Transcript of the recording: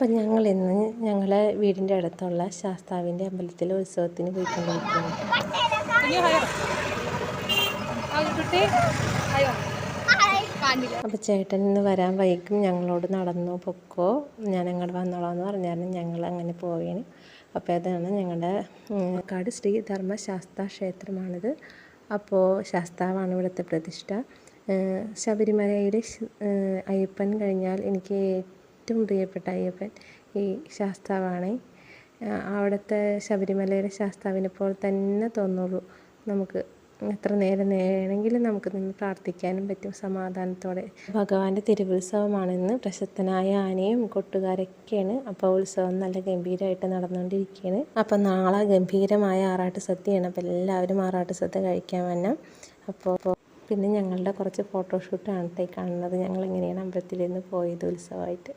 അപ്പം ഞങ്ങൾ ഇന്ന് ഞങ്ങളെ വീടിന്റെ അടുത്തുള്ള ശാസ്താവിന്റെ അമ്പലത്തിലെ ഉത്സവത്തിന് പോയിക്കൊണ്ടിരിക്കുന്നു. അപ്പോൾ ചേട്ടൻ ഇന്ന് വരാൻ വൈകും ഞങ്ങളോട് നടന്നു പൊക്കോ ഞാൻ അങ്ങോട്ട് വന്നോളാം എന്ന് ഞങ്ങൾ അങ്ങനെ പോവുകയാണ് അപ്പോൾ അതാണ് ഞങ്ങളുടെ കാട് ശ്രീ ധർമ്മശാസ്ത ക്ഷേത്രമാണിത്. അപ്പോൾ ശാസ്താവാണ് ഇവിടുത്തെ പ്രതിഷ്ഠ. ശബരിമലയിലെ അയ്യപ്പൻ കഴിഞ്ഞാൽ എനിക്ക് ഏറ്റവും പ്രിയപ്പെട്ട അയ്യപ്പൻ ഈ ശാസ്താവാണ്. അവിടുത്തെ ശബരിമലയിലെ ശാസ്താവിനെ പോലെ തന്നെ തോന്നുള്ളൂ നമുക്ക്. എത്ര നേരം വേണമെങ്കിലും നമുക്ക് നിന്ന് പ്രാർത്ഥിക്കാനും പറ്റും സമാധാനത്തോടെ. ഭഗവാന്റെ തിരുവുത്സവമാണെന്ന് പ്രശസ്തനായ ആനയും കൊട്ടുകാരൊക്കെയാണ് അപ്പോൾ ഉത്സവം നല്ല ഗംഭീരമായിട്ട് നടന്നുകൊണ്ടിരിക്കുകയാണ്. അപ്പോൾ നാളെ ഗംഭീരമായ ആറാട്ട് സദ്യയാണ്. അപ്പോൾ എല്ലാവരും ആറാട്ട് സദ്യ കഴിക്കാൻ വന്ന അപ്പോൾ പിന്നെ ഞങ്ങളുടെ കുറച്ച് ഫോട്ടോഷൂട്ടാണ്. കാണുന്നത് ഞങ്ങൾ എങ്ങനെയാണ് അമ്പലത്തിൽ നിന്ന് പോയത് ഉത്സവമായിട്ട്.